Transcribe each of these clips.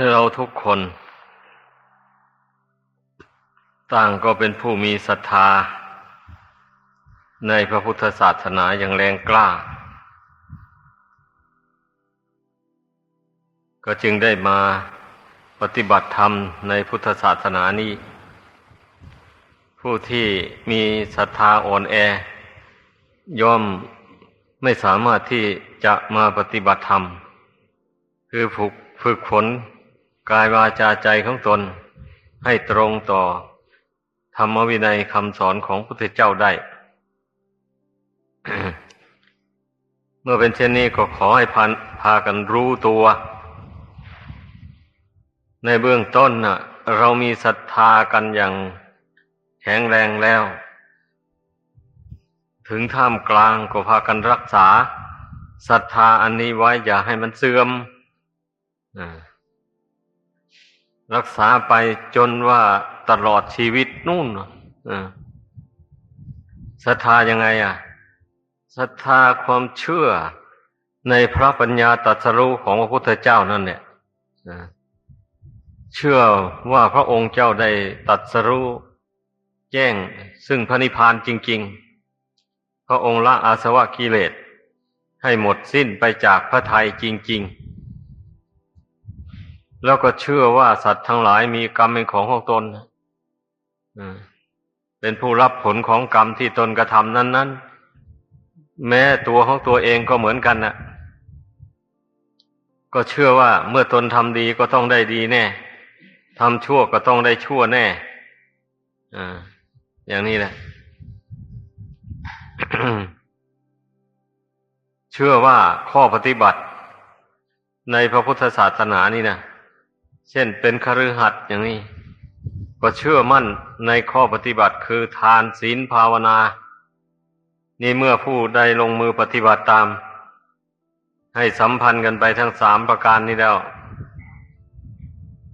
เราทุกคน ต่างก็เป็นผู้มีศรัทธา ในพระพุทธศาสนาอย่างแรงกล้า ก็จึงได้มาปฏิบัติธรรมในพุทธศาสนานี้ ผู้ที่มีศรัทธาอ่อนแอ ย่อมไม่สามารถที่จะมาปฏิบัติธรรม คือฝึกฝึกฝน กายวาจาใจของตน ให้ตรงต่อ ธรรมวินัยคำสอนของพระพุทธเจ้าได้ เมื่อเป็นเช่นนี้ก็ขอให้พาพากันรู้ตัว ในเบื้องต้นน่ะ เรามีศรัทธากันอย่างแข็งแรงแล้ว ถึงท่ามกลางก็พากันรักษาศรัทธาอันนี้ไว้อย่าให้มันเสื่อมอ่า รักษาไปจนว่าตลอดชีวิตนู่นศรัทธายังไงอะศรัทธาความเชื่อในพระปัญญาตรัสรู้ของพระพุทธเจ้านั่นเนี่ยเชื่อว่าพระองค์เจ้าได้ตรัสรู้แจ้งซึ่งพระนิพพานจริง ๆ พระองค์ละอาสวะกิเลสให้หมดสิ้นไปจากพระทัยจริง ๆ แล้วก็เชื่อว่าสัตว์ทั้งหลายมีกรรมเป็นของของตนเป็นผู้รับผลของกรรมที่ตนกระทำนั้นๆแม้ตัวของตัวเองก็เหมือนกันนะ่ะ ก็เชื่อว่าเมื่อตนทำดีก็ต้องได้ดีแน่ทำชั่วก็ต้องได้ชั่วแน่อ่าอย่างนี้แหละ เชื่อว่าข้อปฏิบัติในพระพุทธศาสนานี่นะ เช่นเป็นคฤหัสถ์อย่างนี้ ก็เชื่อมั่นในข้อปฏิบัติคือทานศีลภาวนา นี่เมื่อผู้ใดลงมือปฏิบัติตาม ให้สัมพันธ์กันไปทั้งสามประการนี้แล้ว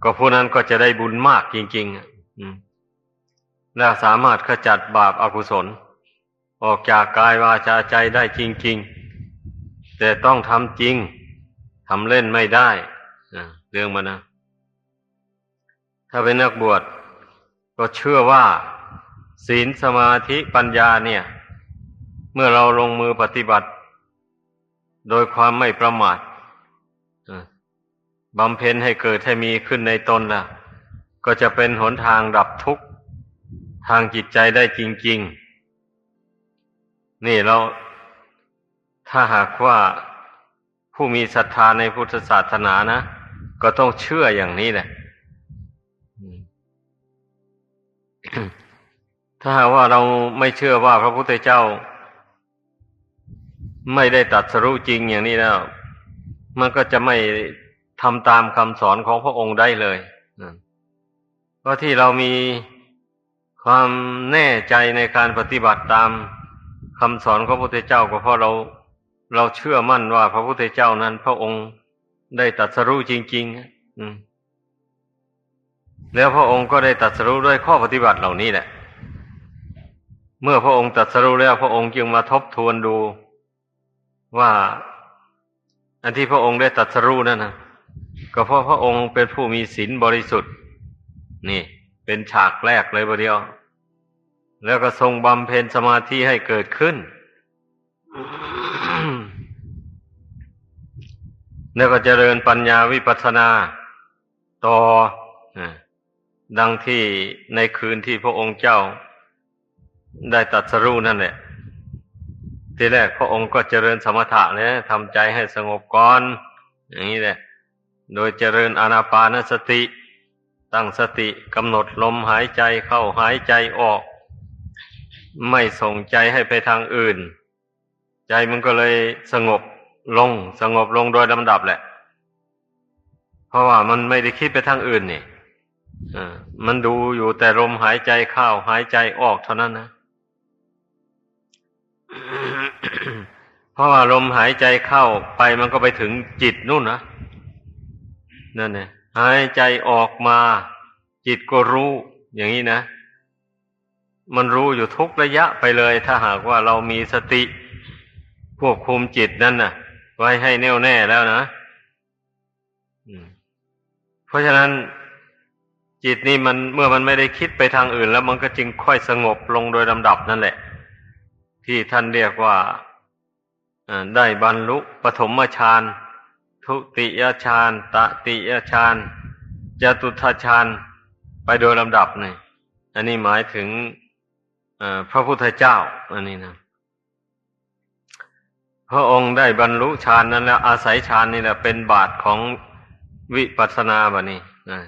ก็ผู้นั้นก็จะได้บุญมากจริงๆและสามารถขจัดบาปอากุศล ออกจากกายวาจาใจได้จริง ๆ แต่ต้องทำจริงทำเล่นไม่ได้เรื่องมันนะ ถ้าเป็นนักบวชก็เชื่อว่า ศีลสมาธิปัญญาเนี่ย เมื่อเราลงมือปฏิบัติ โดยความไม่ประมาทบำเพ็ญให้เกิดให้มีขึ้นในตนล่ะ ก็จะเป็นหนทางดับทุกข์ ทางจิตใจได้จริง ๆ นี่เราถ้าหากว่าผู้มีศรัทธาในพุทธศาสนานะ ก็ต้องเชื่ออย่างนี้แหละ ถ้าว่าเราไม่เชื่อว่าพระพุทธเจ้า ไม่ได้ตัดสรู้จริงอย่างนี้แล้ว มันก็จะไม่ทำตามคำสอนของพระองค์ได้เลยเพราะที่เรามีความแน่ใจในการปฏิบัติตามคำสอนของพระพุทธเจ้าก็เพราะเราเราเชื่อมั่นว่าพระพุทธเจ้านั้น พระองค์ได้ตัดสรู้จริง ๆ อืม แล้วพระองค์ก็ได้ตัดสรู้ด้วยข้อปฏิบัติเหล่านี้แหละ เมื่อพระองค์ตัดสรู้แล้วพระองค์จึงมาทบทวนดูว่าอันที่พระองค์ได้ตัดสรู้นั่นนะก็เพราะพระองค์เป็นผู้มีศีลบริสุทธิ์ นี่ เป็นฉากแรกเลยประเดียว แล้วก็ทรงบำเพ็ญสมาธิให้เกิดขึ้น แล้วก็เจริญปัญญาวิปัสสนา ต่อ ดังที่ในคืนที่พระองค์เจ้าได้ตัดสรู้นั่นแหละ ทีแรกพระองค์ก็เจริญสมถะเนี่ยทำใจให้สงบก่อน อย่างนี้แหละ โดยเจริญอานาปานสติ ตั้งสติกำหนดลมหายใจเข้าหายใจออก ไม่ส่งใจให้ไปทางอื่น ใจมันก็เลยสงบลง สงบลงโดยลำดับแหละ เพราะว่ามันไม่ได้คิดไปทางอื่นนี่ มันดูอยู่แต่ลมหายใจเข้าหายใจออกเท่านั้นนะเพราะว่าลมหายใจเข้าไปมันก็ไปถึงจิตนู่นนะนั่นเนี่ยหายใจออกมา จิตก็รู้ อย่างนี้นะ มันรู้อยู่ทุกระยะไปเลย ถ้าหากว่าเรามีสติ ควบคุมจิตนั่นน่ะ ไว้ให้แน่วแน่แล้วนะเพราะฉะนั้น จิตนี่มันเมื่อมันไม่ได้คิดไปทางอื่น แล้วมันก็จึงค่อยสงบลงโดยลำดับนั่นแหละ ที่ท่านเรียกว่าได้บรรลุปฐมฌานทุติยฌานตติยฌานจตุทฌานไปโดยลำดับนี่อันนี้หมายถึงพระพุทธเจ้า อันนี้นะพระองค์ได้บรรลุฌานนั้นแล้วอาศัยฌานนี่แหละเป็นบาทของวิปัสสนาบะนี้นะ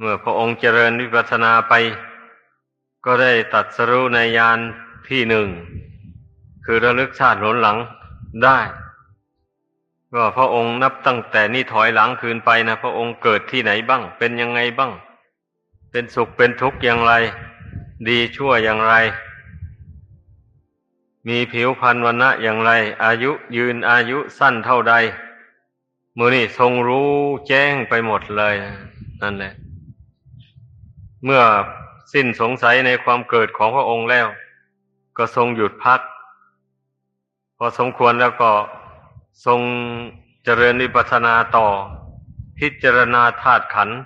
เมื่อพระองค์เจริญวิปัสสนาไป ก็ได้ตัดสรู้ในยานที่หนึ่ง คือระลึกชาติหนหลังได้ว่าพระองค์นับตั้งแต่นี้ถอยหลังคืนไปนะพระองค์เกิดที่ไหนบ้าง เป็นยังไงบ้าง เป็นสุขเป็นทุกข์อย่างไร ดีชั่วอย่างไร มีผิวพรรณวันนะอย่างไร อายุยืนอายุสั้นเท่าใดมือนี่ทรงรู้แจ้งไปหมดเลย นั่นแหละ เมื่อสิ้นสงสัยในความเกิดของพระองค์แล้ว ก็ทรงหยุดพัก พอสมควรแล้วก็ทรงเจริญวิปัสสนาต่อ พิจารณาธาตุขันธ์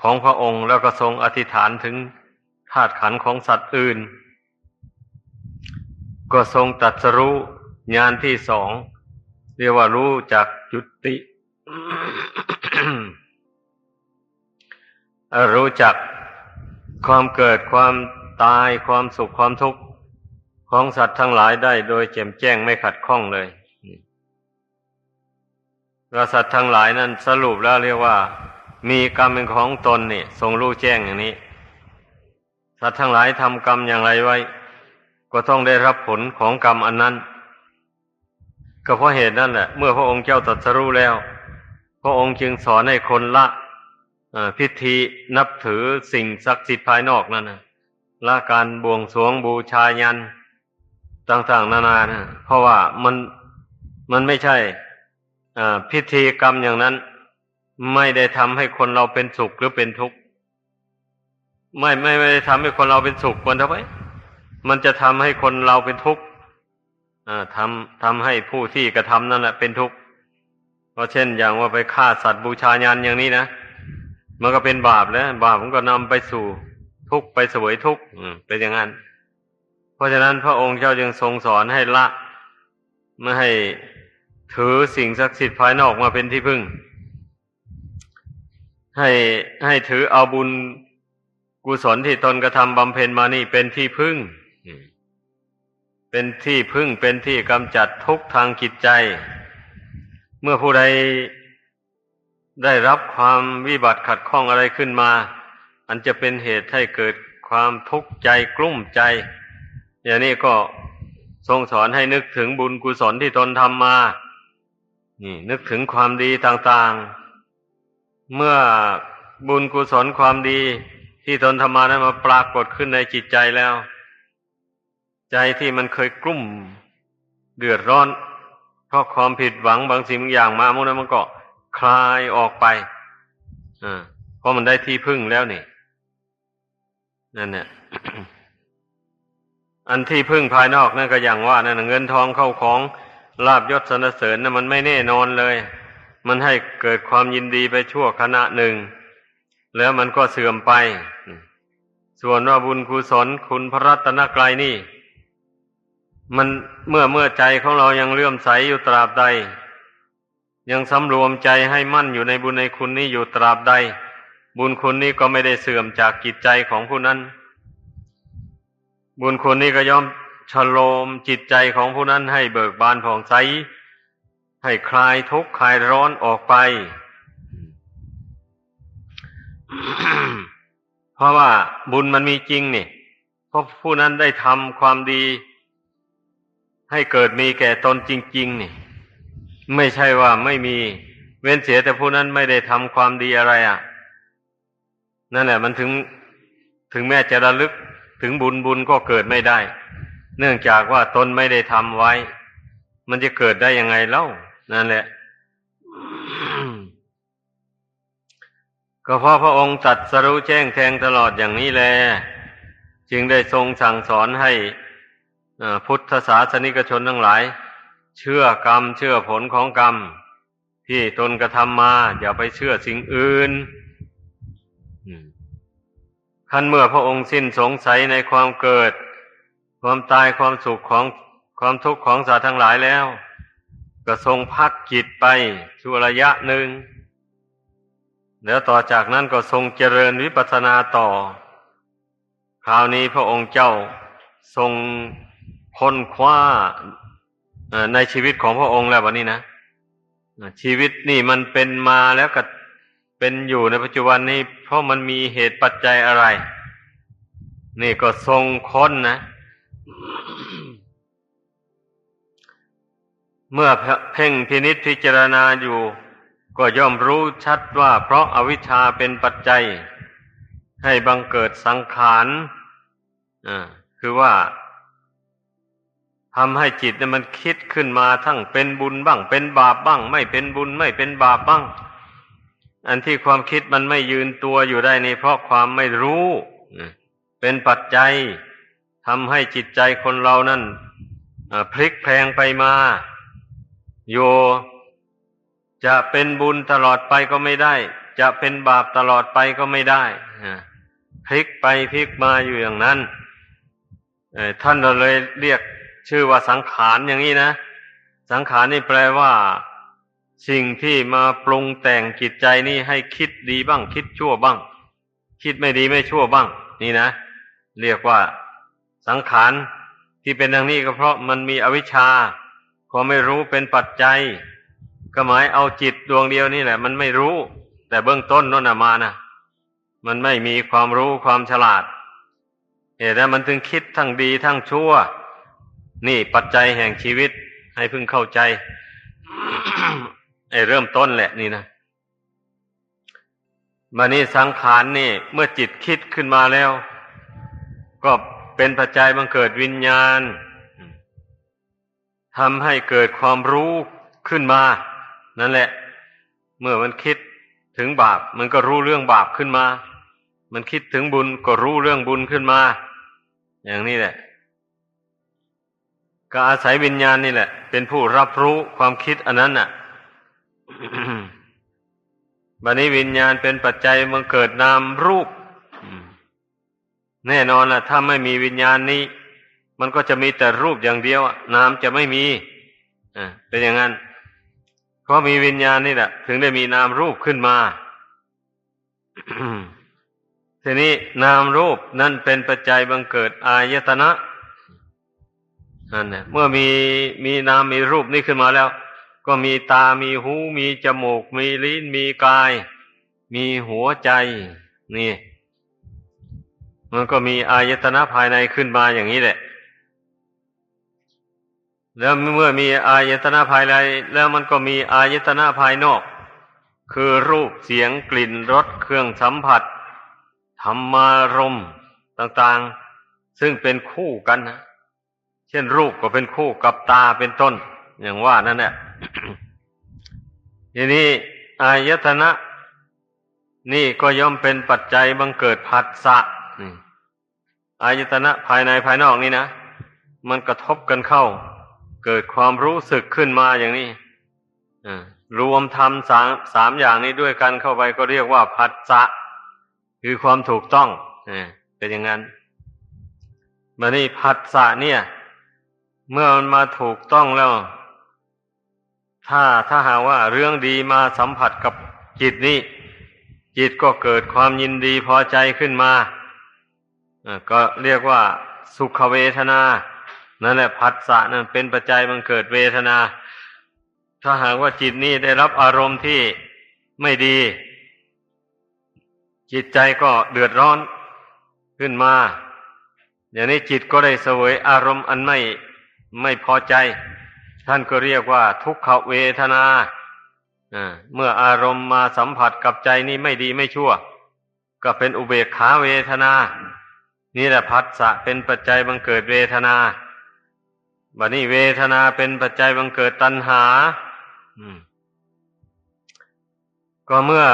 ของพระองค์แล้วก็ทรงอธิษฐานถึงธาตุขันธ์ของสัตว์อื่น ก็ทรงตัดสรู้ญาณที่สอง เรียกว่ารู้จากจุติ รู้จักความเกิดความตายความสุขความทุกข์ของสัตว์ทั้งหลายได้โดยแจ่มแจ้งไม่ขัดข้องเลยเราสัตว์ทั้งหลายนั้นสรุปแล้วเรียกว่า มีกรรมเป็นของตนนี่ทรงรู้แจ้งอย่างนี้ สัตว์ทั้งหลายทำกรรมอย่างไรไว้ ก็ต้องได้รับผลของกรรมอันนั้น ก็เพราะเหตุนั่นแหละ เมื่อพระองค์เจ้าตรัสรู้แล้ว พระองค์จึงสอนให้คนละ พิธีนับถือสิ่งศักดิ์สิทธิ์ภายนอกนั่นนะละการบวงสรวงบูชายันต่าง ๆ นานานะเพราะว่ามันมันไม่ใช่พิธีกรรมอย่างนั้น ไม่ได้ทำให้คนเราเป็นสุขหรือเป็นทุกข์ไม่ไม่ไม่ได้ทำให้คนเราเป็นสุขควรทำไมมันจะทำให้คนเราเป็นทุกข์ทำทำให้ผู้ที่กระทำนั่นแหละเป็นทุกข์เพราะเช่นอย่างว่าไปฆ่าสัตว์บูชายันอย่างนี้นะ มันก็เป็นบาปแล้ว บาปมันก็นำไปสู่ทุกไปสวยทุกข์เป็นอย่างนั้น เพราะฉะนั้นพระองค์เจ้าจึงทรงสอนให้ละไม่ให้ถือสิ่งศักดิ์สิทธิ์ภายนอกมาเป็นที่พึ่ง ให้ให้ถือเอาบุญกุศลที่ตนกระทำบำเพ็ญมานี่เป็นที่พึ่ง เป็นที่พึ่งเป็นที่กำจัดทุกทางจิตใจ เมื่อผู้ใด ได้รับความวิบัติขัดข้องอะไรขึ้นมา อันจะเป็นเหตุให้เกิดความทุกข์ใจกลุ้มใจ อย่างนี้ก็ทรงสอนให้นึกถึงบุญกุศลที่ตนทำมา นี่ นึกถึงความดีต่างๆ เมื่อบุญกุศลความดีที่ตนทำมานั้นมาปรากฏขึ้นในจิตใจแล้ว ใจที่มันเคยกลุ้มเดือดร้อน เพราะความผิดหวังบางสิ่งบางอย่างมามุนั้นมันก็ คลายออกไปอ่าเพราะมันได้ที่พึ่งแล้วนี่ นั่นเนี่ยอันที่พึ่งภายนอกนั่นก็อย่างว่านั่นเงินทองเข้าของลาบยศสนเสริญนั่นมันไม่แน่นอนเลย มันให้เกิดความยินดีไปชั่วขณะหนึ่ง แล้วมันก็เสื่อมไป ส่วนว่าบุญกุศลคุณพระรัตนกรายนี่ มันเมื่อเมื่อใจของเรายังเลื่อมใสอยู่ตราบใด ยังสำรวมใจให้มั่นอยู่ในบุญในคุณนี้อยู่ตราบใด บุญคุณนี้ก็ไม่ได้เสื่อมจากจิตใจของผู้นั้น บุญคุณนี้ก็ย่อมชโลมจิตใจของผู้นั้นให้เบิกบานผ่องใส ให้คลายทุกข์คลายร้อนออกไป เพราะว่าบุญมันมีจริงนี่เพราะผู้นั้นได้ทำความดี ให้เกิดมีแก่ตนจริง ๆ นี่ ไม่ใช่ว่าไม่มี เว้นเสียแต่ผู้นั้นไม่ได้ทำความดีอะไรอะ นั่นแหละ มันถึงถึงแม้จะระลึกถึงบุญบุญก็เกิดไม่ได้ เนื่องจากว่าตนไม่ได้ทำไว้ มันจะเกิดได้ยังไงเล่า นั่นแหละ ก็เพราะพระองค์ตัดสรู้แจ้งแทงตลอดอย่างนี้แล จึงได้ทรงสั่งสอนให้พุทธศาสนิกชนทั้งหลาย เชื่อกรรมเชื่อผลของกรรม ที่ตนกระทำมา อย่าไปเชื่อสิ่งอื่นขั้นเมื่อพระองค์สิ้นสงสัยในความเกิด ความตายความสุขของความทุกข์ของสัตว์ทั้งหลายแล้ว ก็ทรงพักจิตไปชั่วระยะหนึ่ง แล้วต่อจากนั้นก็ทรงเจริญวิปัสสนาต่อ คราวนี้พระองค์เจ้าทรงค้นคว้า ในชีวิตของพระองค์แล้ววันนี้นะชีวิตนี่มันเป็นมาแล้วก็เป็นอยู่ในปัจจุบันนี้ เพราะมันมีเหตุปัจจัยอะไร นี่ก็ทรงค้นนะ เมื่อเพ่งพินิษพิจารณาอยู่ ก็ย่อมรู้ชัดว่า เพราะอาวิชชาเป็นปัจจัย ให้บังเกิดสังขารอ่าคือว่า ทำให้จิตเนี่ยมันคิดขึ้นมาทั้งเป็นบุญบ้าง เป็นบาปบ้าง ไม่เป็นบุญไม่เป็นบาปบ้าง อันที่ความคิดมันไม่ยืนตัวอยู่ได้นี่เพราะความไม่รู้เป็นปัจจัยทำให้จิตใจคนเรานั่นพลิกแพลงไปมา โย จะเป็นบุญตลอดไปก็ไม่ได้ จะเป็นบาปตลอดไปก็ไม่ได้พลิกไปพลิกมาอยู่อย่างนั้นท่านเราเลยเรียก ชื่อว่าสังขารอย่างนี้นะ สังขารนี่แปลว่า สิ่งที่มาปรุงแต่งจิตใจนี่ให้คิดดีบ้าง คิดชั่วบ้าง คิดไม่ดีไม่ชั่วบ้าง นี่นะ เรียกว่า สังขารที่เป็นอย่างนี้ก็เพราะมันมีอวิชชาความไม่รู้เป็นปัจจัย ก็หมายเอาจิตดวงเดียวนี่แหละ มันไม่รู้ แต่เบื้องต้นนั่นมานะมันไม่มีความรู้ความฉลาดเหตุนั้นมันถึงคิดทั้งดีทั้งชั่ว นี่ปัจจัยแห่งชีวิตให้พึ่งเข้าใจไอ้เริ่มต้นแหละนี่นะมานี่สังขารนี่ เมื่อจิตคิดขึ้นมาแล้ว ก็เป็นปัจจัยบังเกิดวิญญาณทำให้เกิดความรู้ขึ้นมา นั่นแหละ เมื่อมันคิดถึงบาป มันก็รู้เรื่องบาปขึ้นมา มันคิดถึงบุญก็รู้เรื่องบุญขึ้นมา อย่างนี้แหละ ก็อาศัยวิญญาณนี่แหละ เป็นผู้รับรู้ความคิดอันนั้นน่ะบัดนี้วิญญาณเป็นปัจจัยมันเกิดนามรูป แน่นอนล่ะ ถ้าไม่มีวิญญาณนี้ มันก็จะมีแต่รูปอย่างเดียว นามจะไม่มีอ่าเป็นอย่างนั้น เพราะมีวิญญาณนี่แหละ ถึงได้มีนามรูปขึ้นมาทีนี้นามรูปนั่นเป็นปัจจัยบังเกิดอายตนะ นั่นเนี่ยเมื่อมีมีนามมีรูปนี่ขึ้นมาแล้ว ก็มีตามีหู มีจมูก มีลิ้น มีกาย มีหัวใจนี่ มันก็มีอายตนะภายในขึ้นมาอย่างนี้แหละ แล้วเมื่อมีอายตนะภายใน แล้วมันก็มีอายตนะภายนอก คือรูปเสียงกลิ่นรสเครื่องสัมผัสธรรมารมต่างๆ ซึ่งเป็นคู่กันนะ เช่นรูปก็เป็นคู่กับตาเป็นต้น อย่างว่านั่นแหละทีนี้อายตนะ นี่ก็ย่อมเป็นปัจจัยบังเกิดผัสสะอายตนะภายในภายนอกนี่นะ มันกระทบกันเข้า เกิดความรู้สึกขึ้นมาอย่างนี้รวมทำสามสามอย่างนี้ด้วยกันเข้าไปก็เรียกว่าผัสสะคือความถูกต้องเป็นอย่างนั้นมานี่ผัสสะเนี่ย เมื่อมันมาถูกต้องแล้ว ถ้าถ้าหาว่าเรื่องดีมาสัมผัสกับจิตนี้จิตก็เกิดความยินดีพอใจขึ้นมาก็เรียกว่าสุขเวทนา นั่นแหละผัสสะนั่นเป็นปัจจัยมันเกิดเวทนา ถ้าหากว่าจิตนี้ได้รับอารมณ์ที่ไม่ดี จิตใจก็เดือดร้อนขึ้นมา อย่างนี้จิตก็ได้เสวยอารมณ์อันไม่ ไม่พอใจ ท่านก็เรียกว่า ทุกขเวทนาเมื่ออารมณ์มาสัมผัสกับใจนี่ไม่ดีไม่ชั่ว ก็เป็นอุเบกขาเวทนา นี่แหละพัสสะเป็นปัจจัยบังเกิดเวทนาบัดนี้เวทนาเป็นปัจจัยบังเกิดตัณหาก็เมื่อ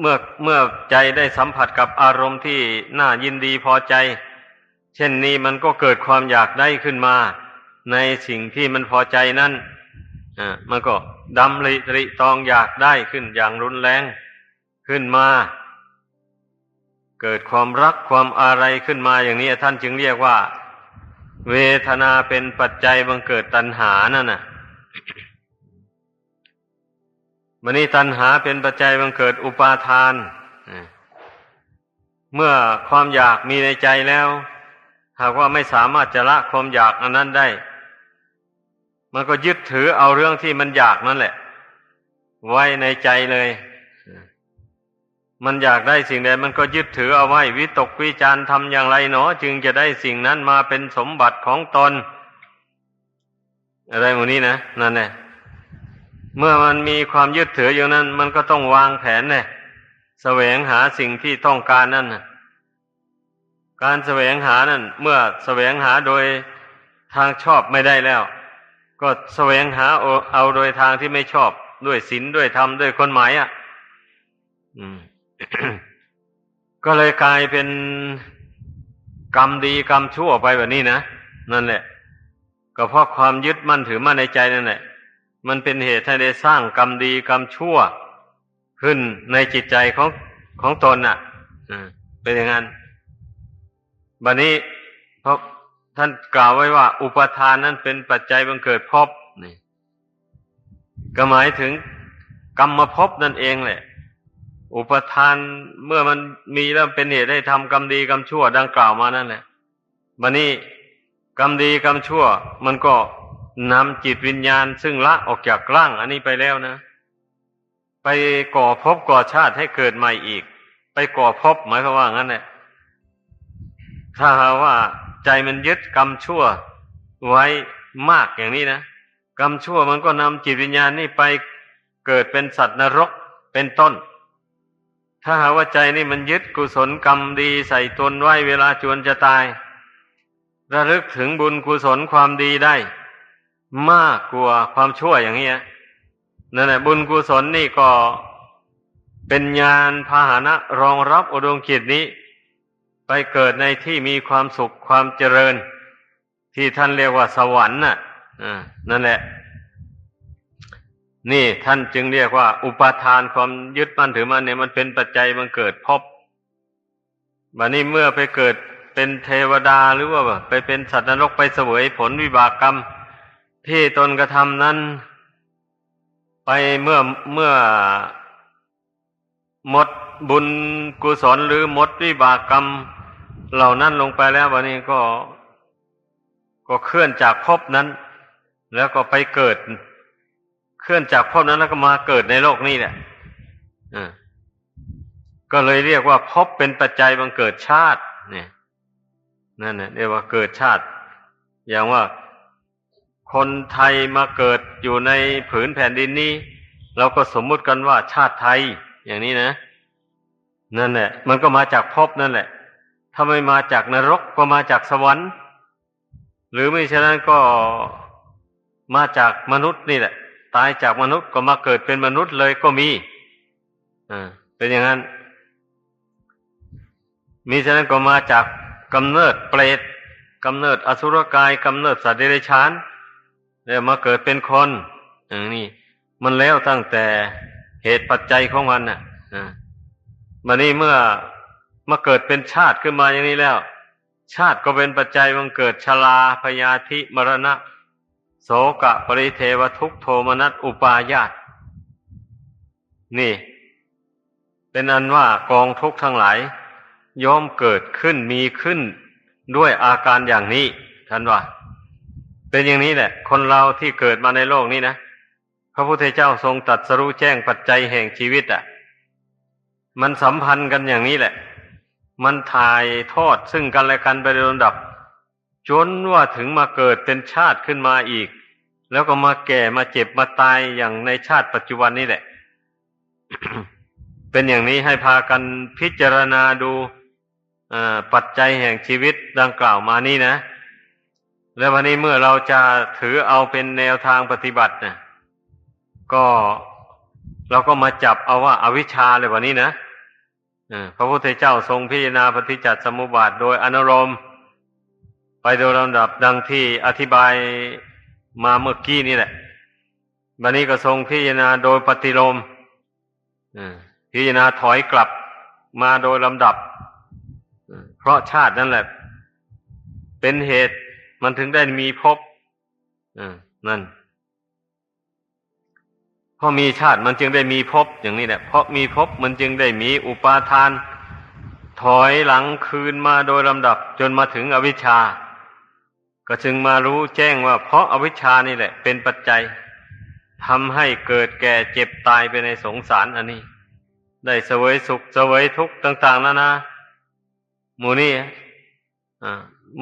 เมื่อเมื่อใจได้สัมผัสกับอารมณ์ที่น่ายินดีพอใจ เช่นนี้มันก็เกิดความอยากได้ขึ้นมา ในสิ่งที่มันพอใจนั่นมันก็ดำริตริตองอยากได้ขึ้นอย่างรุนแรงขึ้นมา เกิดความรักความอะไรขึ้นมาอย่างนี้ท่านจึงเรียกว่า เวทนาเป็นปัจจัยบังเกิดตัณหานั่นน่ะมันนี้ตัณหาเป็นปัจจัยบังเกิดอุปาทาน เมื่อความอยากมีในใจแล้ว หากว่าไม่สามารถจะละความอยากอันนั้นได้ มันก็ยึดถือเอาเรื่องที่มันอยากนั่นแหละ ไว้ในใจเลย มันอยากได้สิ่งใดมันก็ยึดถือเอาไว้ วิตกวิจารทำอย่างไรเนาะจึงจะได้สิ่งนั้นมาเป็นสมบัติของตน อะไรหมดนี้นะนั่นแหละเมื่อมันมีความยึดถืออย่างนั้น มันก็ต้องวางแผนเนี่ยแสวงหาสิ่งที่ต้องการนั่นการแสวงหานั่น เมื่อแสวงหาโดยทางชอบไม่ได้แล้ว ก็แสวงหาเอาโดยทางที่ไม่ชอบด้วยศีลด้วยธรรมด้วยคนหมายอะก็เลยกลายเป็นกรรมดีกรรมชั่วไปแบบนี้นะนั่นแหละ ก็เพราะความยึดมั่นถือมั่นในใจนั่นแหละ มันเป็นเหตุให้ได้สร้างกรรมดีกรรมชั่ว ขึ้นในจิตใจของของตนอะเป็นอย่างนั้นบัดนี้เพราะ ท่านกล่าวไว้ว่า อุปทานนั้นเป็นปัจจัยบังเกิดภพนี่ก็หมายถึงกรรมภพนั่นเองแหละ อุปทานเมื่อมันมีแล้วเป็นเหตุให้ทำกรรมดีกรรมชั่ว ดังกล่าวมานั่นแหละบัดนี้กรรมดีกรรมชั่ว มันก็นำจิตวิญญาณ ซึ่งละออกจากร่าง อันนี้ไปแล้วนะ ไปก่อภพก่อชาติให้เกิดใหม่อีก ไปก่อภพหมายความว่างั้นแหละถ้าหาว่า ใจมันยึดกรรมชั่วไว้มากอย่างนี้นะกรรมชั่วมันก็นำจิตวิญญาณนี่ไปเกิดเป็นสัตว์นรกเป็นต้น ถ้าหาว่าใจนี่มันยึดกุศลกรรมดีใส่ตนไว้เวลาจวนจะตาย ระลึกถึงบุญกุศลความดีได้ มากกว่าความชั่วอย่างนี้นั่นแหละบุญกุศลนี่ก็เป็นญาณพาหนะรองรับอดวงจิตนี้ ไปเกิดในที่มีความสุขความเจริญ ที่ท่านเรียกว่าสวรรค์น่ะนั่นแหละ นี่ท่านจึงเรียกว่า อุปทานความยึดมั่นถือมั่นเนี่ยมันเป็นปัจจัยมันเกิดพบบัดนี้เมื่อไปเกิดเป็นเทวดาหรือว่าไปเป็นสัตว์นรกไปเสวยผลวิบากกรรม ที่ตนกระทำนั้น ไปเมื่อเมื่อหมดบุญกุศลหรือหมดวิบากกรรม เหล่านั้นลงไปแล้ววันนี้ก็ก็เคลื่อนจากภพนั้น แล้วก็ไปเกิด เคลื่อนจากภพนั้นแล้วก็มาเกิดในโลกนี้แหละก็เลยเรียกว่าภพเป็นปัจจัยบังเกิดชาติ เนี่ยนั่นเนี่ยเรียกว่าเกิดชาติ อย่างว่าคนไทยมาเกิดอยู่ในผืนแผ่นดินนี้ เราก็สมมุติกันว่าชาติไทย อย่างนี้นะ นั่นแหละ มันก็มาจากภพนั่นแหละ ถ้าไม่มาจากนรกก็มาจากสวรรค์ หรือไม่ฉะนั้นก็มาจากมนุษย์นี่แหละ ตายจากมนุษย์ก็มาเกิดเป็นมนุษย์เลยก็มีอ่าเป็นอย่างนั้น มีฉะนั้นก็มาจากกำเนิดเปรตกำเนิดอสุรกายกำเนิดสัตว์เดรัจฉานแล้วมาเกิดเป็นคนอย่างนี้มันแล้วตั้งแต่เหตุปัจจัยของมันน่ะมานี่เมื่อ มาเกิดเป็นชาติขึ้นมาอย่างนี้แล้ว ชาติก็เป็นปัจจัยมันเกิดชลาพยาธิมรณะ โสกะปริเทวทุกโทมนัสอุปาญาตนี่ เป็นอันว่ากองทุกข์ทั้งหลายย่อมเกิดขึ้นมีขึ้นด้วยอาการอย่างนี้ท่านว่า เป็นอย่างนี้แหละ คนเราที่เกิดมาในโลกนี้นะพระพุทธเจ้าทรงตัดสรู้แจ้งปัจจัยแห่งชีวิตอะ่ะ มันสัมพันธ์กันอย่างนี้แหละ มันถ่ายทอดซึ่งกันและกันไปโดยลำดับ จนว่าถึงมาเกิดเป็นชาติขึ้นมาอีก แล้วก็มาแก่มาเจ็บมาตายอย่างในชาติปัจจุบันนี้แหละ เป็นอย่างนี้ให้พากันพิจารณาดูปัจจัยแห่งชีวิตดังกล่าวมานี่นะ แล้ววันนี้เมื่อเราจะถือเอาเป็นแนวทางปฏิบัตินี่ยก็เราก็มาจับเอาว่าอาวิชชาเลยวันนี้นะ พระพุทธเจ้าทรงพิจารณาปฏิจจสมุปบาทโดยอนุรมไปโดยลำดับดังที่อธิบายมาเมื่อกี้นี่แหละ บันนี้ก็ทรงพิจารณาโดยปฏิโลมพิจารณาถอยกลับมาโดยลำดับ เพราะชาตินั่นแหละ เป็นเหตุมันถึงได้มีภพอ่านั่น ราะมีชาติมันจึงได้มีภพอย่างนี้แหละ เพราะมีภพมันจึงได้มีอุปาทาน ถอยหลังคืนมาโดยลำดับจนมาถึงอวิชชา ก็จึงมารู้แจ้งว่า เพราะอวิชชานี่แหละ เป็นปัจจัยทำให้เกิดแก่เจ็บตายไปในสงสารอันนี้ ได้เสวยสุขเสวยทุกข์ต่าง ๆนานาหมูนี่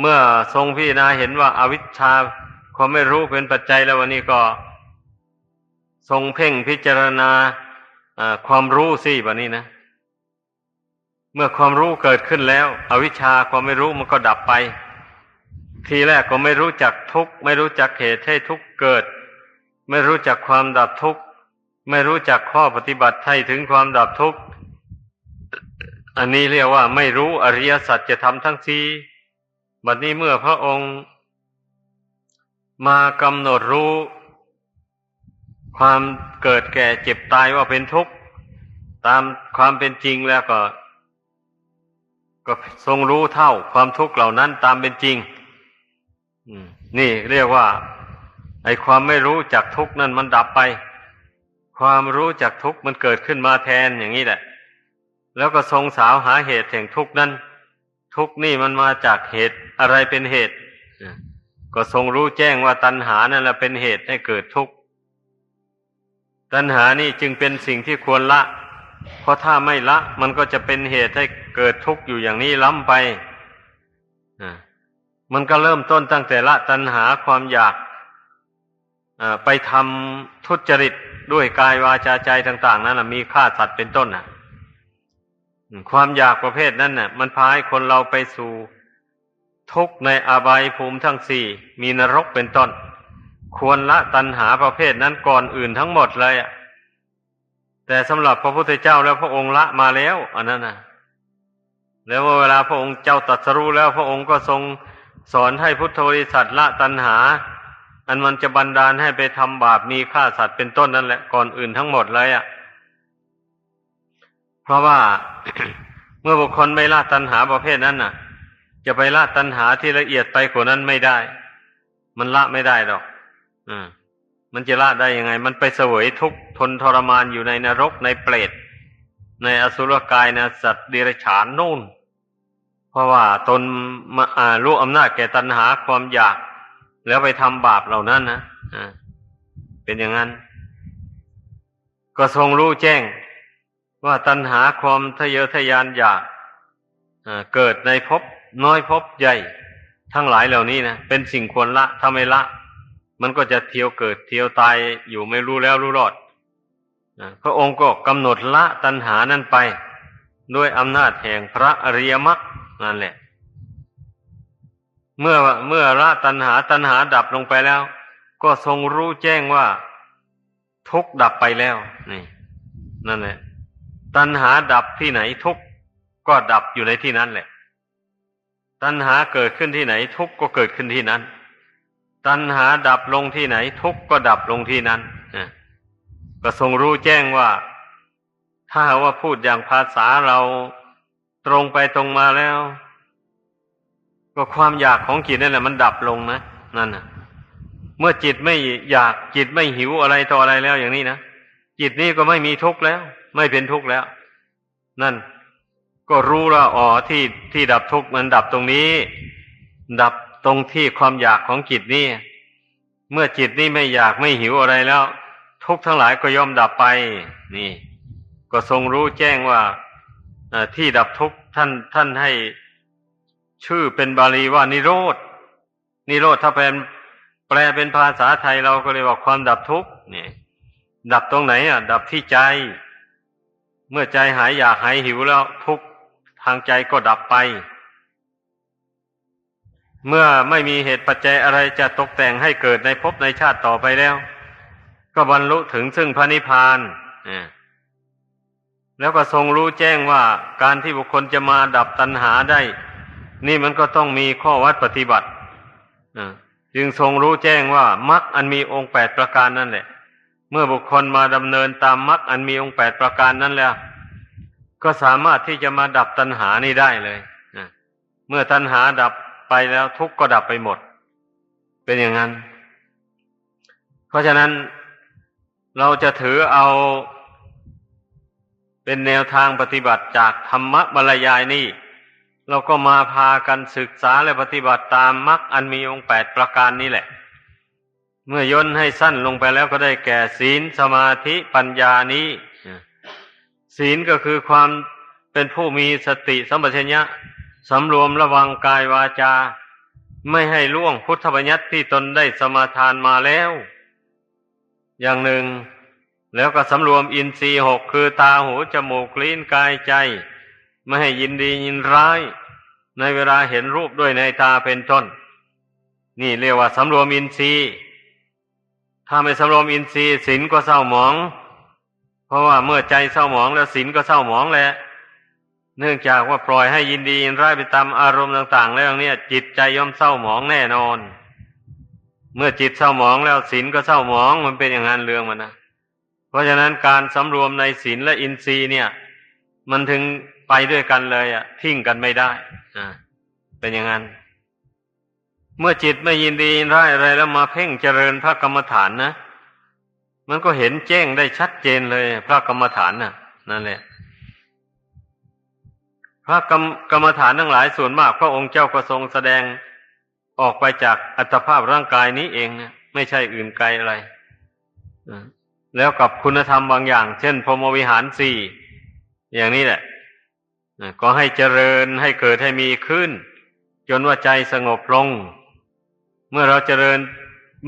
เมื่อทรงพิจารณาเห็นว่าอาวิชชาความไม่รู้เป็นปัจจัยแล้ววันนี้ก็ ทรงเพ่งพิจารณาความรู้สิแบบนี้นะ เมื่อความรู้เกิดขึ้นแล้ว อวิชชาความไม่รู้มันก็ดับไป ทีแรกก็ไม่รู้จักทุกข์ไม่รู้จักเหตุให้ทุกข์เกิด ไม่รู้จักความดับทุกข์ไม่รู้จักข้อปฏิบัติให้ถึงความดับทุกข์อันนี้เรียกว่าไม่รู้อริยสัจจะทำทั้งสี่บัดนี้เมื่อพระองค์ มากำหนดรู้ ความเกิดแก่เจ็บตายว่าเป็นทุกข์ ตามความเป็นจริงแล้วก็ ก็ทรงรู้เท่าความทุกข์เหล่านั้นตามเป็นจริงนี่เรียกว่า ไอ้ความไม่รู้จักทุกข์นั่นมันดับไป ความรู้จักทุกข์มันเกิดขึ้นมาแทนอย่างนี้แหละ แล้วก็ทรงสาวหาเหตุแห่งทุกข์นั้น ทุกข์นี่มันมาจากเหตุอะไรเป็นเหตุก็ทรงรู้แจ้งว่าตัณหานั่นแหละเป็นเหตุให้เกิดทุกข์ ตัณหานี่จึงเป็นสิ่งที่ควรละ เพราะถ้าไม่ละ มันก็จะเป็นเหตุให้เกิดทุกข์อยู่อย่างนี้ล้ำไปมันก็เริ่มต้นตั้งแต่ละตัณหาความอยากไปทำทุจริตด้วยกายวาจาใจต่าง ๆ นั้นมีฆ่าสัตว์เป็นต้นน่ะ ความอยากประเภทนั้นน่ะ มันพาให้คนเราไปสู่ทุกข์ในอบายภูมิทั้งสี่ มีนรกเป็นต้น ควรละตัณหาประเภทนั้นก่อนอื่นทั้งหมดเลยอะแต่สำหรับพระพุทธเจ้าแล้วพระองค์ละมาแล้วอันนั้นนะแล้วเวลาพระองค์เจ้าตรัสรู้แล้วพระองค์ก็ทรงสอนให้พุทธบริษัทละตัณหา อันมันจะบันดาลให้ไปทำบาปมีฆ่าสัตว์เป็นต้นนั่นแหละก่อนอื่นทั้งหมดเลยอะ เพราะว่าเมื่อบุคคลไม่ละตัณหาประเภทนั้นน่ะ จะไปละตัณหาที่ละเอียดไปกว่านั้นไม่ได้ มันละไม่ได้หรอก อืมมันจะละได้ยังไง มันไปเสวยทุกทนทรมานอยู่ในนรกในเปรตในอสุรกายในสัตว์เดรัจฉานนู่น เพราะว่าตนมาอ่ารู้อำนาจแก่ตัณหาความอยาก แล้วไปทำบาปเหล่านั้นนะอ่าเป็นอย่างนั้น ก็ทรงรู้แจ้งว่าตัณหาความทะเยอทะยานอยากเกิดในภพน้อยภพใหญ่ ทั้งหลายเหล่านี้นะเป็นสิ่งควรละถ้าไม่ละ มันก็จะเที่ยวเกิดเที่ยวตายอยู่ไม่รู้แล้วรู้รอดพระองค์ก็กำหนดละตัณหานั้นไป ด้วยอำนาจแห่งพระอริยมรรคนั่นแหละ เมื่อเมื่อละตัณหาตัณหาดับลงไปแล้ว ก็ทรงรู้แจ้งว่า ทุกดับไปแล้วนี่นั่นแหละ ตัณหาดับที่ไหนทุกก็ดับอยู่ในที่นั้นแหละ ตัณหาเกิดขึ้นที่ไหนทุกก็เกิดขึ้นที่นั้น ตัณหาดับลงที่ไหน ทุกข์ก็ดับลงที่นั้นก็ทรงรู้แจ้งว่า ถ้าว่าพูดอย่างภาษาเราตรงไปตรงมาแล้ว ก็ความอยากของจิตนั่นแหละมันดับลงนะนั่นนะเมื่อจิตไม่อยากจิตไม่หิวอะไรต่ออะไรแล้วอย่างนี้นะจิตนี้ก็ไม่มีทุกข์แล้ว ไม่เป็นทุกข์แล้ว นั่น ก็รู้แล้วอ๋อที่ที่ดับทุกข์มันดับตรงนี้ ดับ ตรงที่ความอยากของจิตนี่เมื่อจิตนี่ไม่อยากไม่หิวอะไรแล้ว ทุกทั้งหลายก็ย่อมดับไป นี่ ก็ทรงรู้แจ้งว่าที่ดับทุกท่านท่านให้ชื่อเป็นบาลีว่านิโรธนิโรธถ้าเป็นแปลเป็นภาษาไทยเราก็เรียว่าความดับทุกข์นี่ดับตรงไหนอะ ดับที่ใจ เมื่อใจหายอยากหายหิวแล้วทุกทางใจก็ดับไป เมื่อไม่มีเหตุปัจจัยอะไรจะตกแต่งให้เกิดในภพในชาติต่อไปแล้ว ก็บรรลุถึงซึ่งพระนิพพานแล้วก็ทรงรู้แจ้งว่าการที่บุคคลจะมาดับตัณหาได้ นี่มันก็ต้องมีข้อวัดปฏิบัติจึงทรงรู้แจ้งว่ามรรคอันมีองค์แปดประการนั่นแหละ เมื่อบุคคลมาดำเนินตามมรรคอันมีองค์แปดประการนั้นแล้ว ก็สามารถที่จะมาดับตัณหานี้ได้เลยเมื่อตัณหาดับ ไปแล้วทุกข์ก็ดับไปหมด เป็นอย่างนั้น เพราะฉะนั้นเราจะถือเอาเป็นแนวทางปฏิบัติจากธรรมบรรยายนี่ เราก็มาพากันศึกษาและปฏิบัติตามมรรคอันมีองค์แปดประการนี้แหละ เมื่อย่นให้สั้นลงไปแล้วก็ได้แก่ศีลสมาธิปัญญานี้ ศีลก็คือความเป็นผู้มีสติสัมปชัญญะ สำรวมระวังกายวาจา ไม่ให้ล่วงพุทธบัญญัติที่ตนได้สมาทานมาแล้ว อย่างหนึ่ง แล้วก็สำรวมอินทรีย์หกคือตาหูจมูกลิ้นกายใจ ไม่ให้ยินดียินร้าย ในเวลาเห็นรูปด้วยในตาเป็นต้นนี่เรียกว่าสำรวมอินทรีย์ ถ้าไม่สำรวมอินทรีย์ศีลก็เศร้าหมอง เพราะว่าเมื่อใจเศร้าหมองแล้วศีลก็เศร้าหมองแหละ เนื่องจากว่าปล่อยให้ยินดียินร้ายไปตามอารมณ์ต่าง ๆ แล้วเนี่ยจิตใจย่อมเศร้าหมองแน่นอน เมื่อจิตเศร้าหมองแล้วศีลก็เศร้าหมองมันเป็นอย่างนั้นเรื่องมันนะเพราะฉะนั้นการสำรวมในศีลและอินทรีย์เนี่ย มันถึงไปด้วยกันเลยอะทิ้งกันไม่ได้อ่าเป็นอย่างนั้น เมื่อจิตไม่ยินดียินร้ายอะไรแล้วมาเพ่งเจริญพระกรรมฐานนะมันก็เห็นแจ้งได้ชัดเจนเลย พระกรรมฐานน่ะ นั่นแหละ พระกรรมกรรมฐานทั้งหลายส่วนมาก พระองค์เจ้าก็ทรงแสดงออกไปจากอัตภาพร่างกายนี้เองนะไม่ใช่อื่นไกลอะไรแล้วกับคุณธรรมบางอย่าง เช่นพรมวิหารสี่อย่างนี้แหละก็ให้เจริญให้เกิดให้มีขึ้น จนว่าใจสงบลง เมื่อเราเจริญ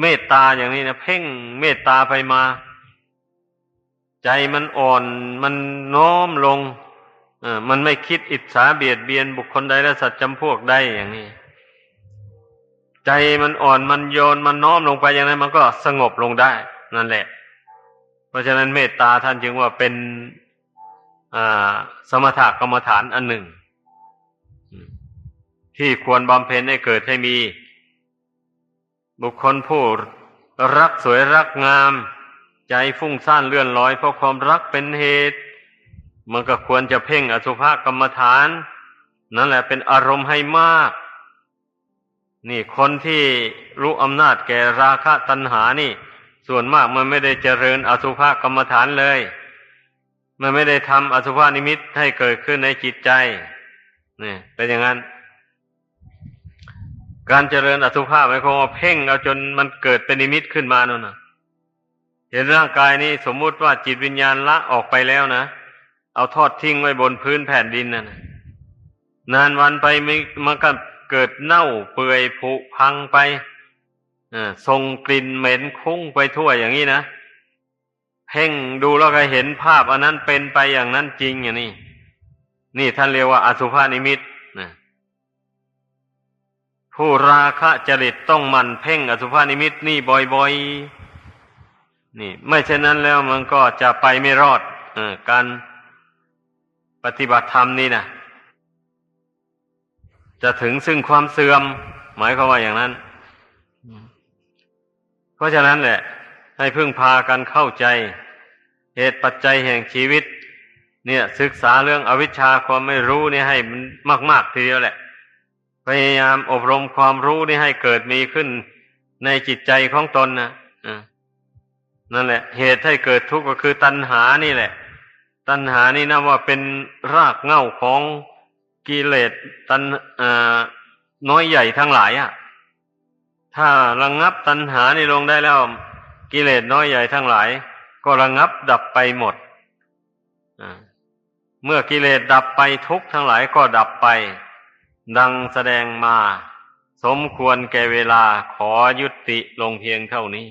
เมตตาอย่างนี้นะเพ่งเมตตาไปมา ใจมันอ่อนมันโน้มลง มันไม่คิดอิจฉาเบียดเบียนบุคคลใดและสัตว์จำพวกใดอย่างนี้ ใจมันอ่อนมันโยนมันน้อมลงไปอย่างนั้นมันก็สงบลงได้ นั่นแหละ เพราะฉะนั้นเมตตาท่านจึงว่าเป็นสมถกรรมฐานอันหนึ่ง ที่ควรบำเพ็ญให้เกิดให้มี บุคคลผู้รักสวยรักงาม ใจฟุ้งซ่านเลื่อนลอยเพราะความรักเป็นเหตุ มันก็ควรจะเพ่งอสุภกรรมฐาน นั่นแหละเป็นอารมณ์ให้มาก นี่คนที่รู้อำนาจแก่ราคะตัณหานี่ ส่วนมากมันไม่ได้เจริญอสุภกรรมฐานเลย มันไม่ได้ทำอสุภานิมิตให้เกิดขึ้นในจิตใจนี่เป็นอย่างนั้น การเจริญอสุภาพหมายความว่าเพ่งเอาจนมันเกิดเป็นนิมิตขึ้นมานั่นนะเห็นร่างกายนี้สมมุติว่าจิตวิญญาณละออกไปแล้วนะ เอาทอดทิ้งไว้บนพื้นแผ่นดินนั่นนานวันไปมันก็เกิดเน่าเปื่อยผุพังไปส่งกลิ่นเหม็นคุ้งไปทั่วอย่างนี้นะเพ่งดูแล้วก็เห็นภาพอันนั้นเป็นไปอย่างนั้นจริงอย่างนี้นี่ท่านเรียกว่าอสุภานิมิตนะผู้ราคะจริตต้องมันเพ่งอสุภานิมิตนี่บ่อยๆนี่ ไม่เช่นนั้นแล้วมันก็จะไปไม่รอดอการ ปฏิบัติธรรมนี่นะจะถึงซึ่งความเสื่อม หมายความว่าอย่างนั้น เพราะฉะนั้นแหละ ให้พึ่งพากันเข้าใจ เหตุปัจจัยแห่งชีวิต เนี่ย ศึกษาเรื่องอวิชชาความไม่รู้นี่ให้มันมาก ๆ ทีเดียวแหละ พยายามอบรมความรู้นี่ให้เกิดมีขึ้นในจิตใจของตนนะนั่นแหละ เหตุให้เกิดทุกข์ก็คือตัณหานี่แหละ ตัณหานี่นะว่าเป็นรากเหง้าของกิเลสตันน้อยใหญ่ทั้งหลายอะ ถ้าระงงับตัณหานี่ลงได้แล้ว กิเลสน้อยใหญ่ทั้งหลาย ก็ระงงับดับไปหมดเมื่อกิเลสดับไปทุกทั้งหลายก็ดับไป ดังแสดงมา สมควรแก่เวลาขอยุติลงเพียงเท่านี้